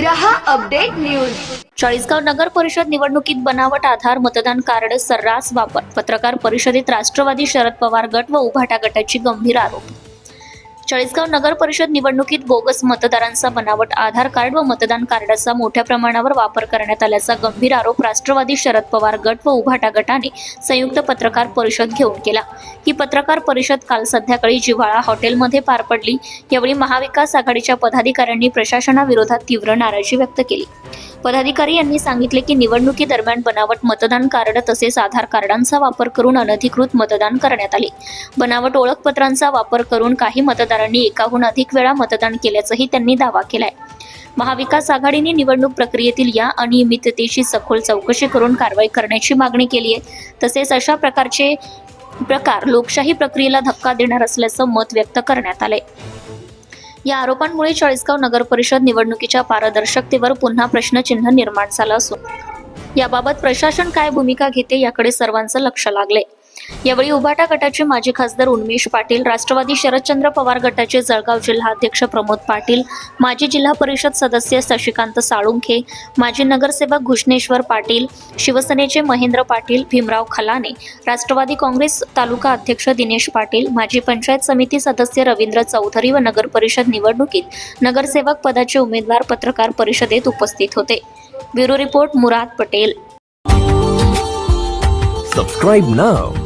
रहा update news. Chalisgaon नगर परिषद निवडणुकीत बनावट आधार मतदान कार्ड सर्रास वापर. पत्रकार परिषदेत राष्ट्रवादी शरद पवार गट व उभाटा गटाची गंभीर आरोप. चाळीसगाव नगर परिषद निवडणुकीत बोगस मतदारांचा बनावट आधार कार्ड व मतदान कार्डाचा मोठ्या प्रमाणावर वापर करण्यात आल्याचा गंभीर आरोप राष्ट्रवादी शरद पवार गट व उभाटा गटाने संयुक्त पत्रकार परिषद घेऊन केला. ही पत्रकार परिषद काल संध्याकाळी जिव्हाळा हॉटेलमध्ये पार पडली. यावेळी महाविकास आघाडीच्या पदाधिकाऱ्यांनी प्रशासनाविरोधात तीव्र नाराजी व्यक्त केली. पदाधिकारी यांनी सांगितले की निवडणुकीदरम्यान बनावट मतदान कार्ड तसेच आधार कार्डांचा वापर करून अनधिकृत मतदान करण्यात आले. बनावट ओळखपत्रांचा वापर करून काही मतदारांनी एकाहून अधिक वेळा मतदान केल्याचंही त्यांनी दावा केलाय. महाविकास आघाडीने निवडणूक प्रक्रियेतील या अनियमिततेची सखोल चौकशी करून कारवाई करण्याची मागणी केली आहे. तसेच अशा प्रकारचे प्रकार लोकशाही प्रक्रियेला धक्का देणार असल्याचं मत व्यक्त करण्यात आलंय. या आरोपांमुळे चाळीसगाव नगर परिषद निवडणुकीच्या पारदर्शकतेवर पुन्हा प्रश्नचिन्ह निर्माण झालं असून याबाबत प्रशासन काय भूमिका घेते याकडे सर्वांचं लक्ष लागले यावेळी उभाटा गटाचे माजी खासदार उन्मेश पाटील राष्ट्रवादी शरदचंद्र पवार गटाचे जळगाव जिल्हाध्यक्ष प्रमोद पाटील माजी जिल्हा परिषद सदस्य शशिकांत साळुंखे माजी नगरसेवक घुष्णेश्वर पाटील शिवसेनेचे महेंद्र पाटील भीमराव खलाने राष्ट्रवादी काँग्रेस तालुका अध्यक्ष दिनेश पाटील माजी पंचायत समिती सदस्य रवींद्र चौधरी व नगर परिषद निवडणुकीत नगरसेवक पदाचे उमेदवार पत्रकार परिषदेत उपस्थित होते. Bureau report Murad Patel. Subscribe now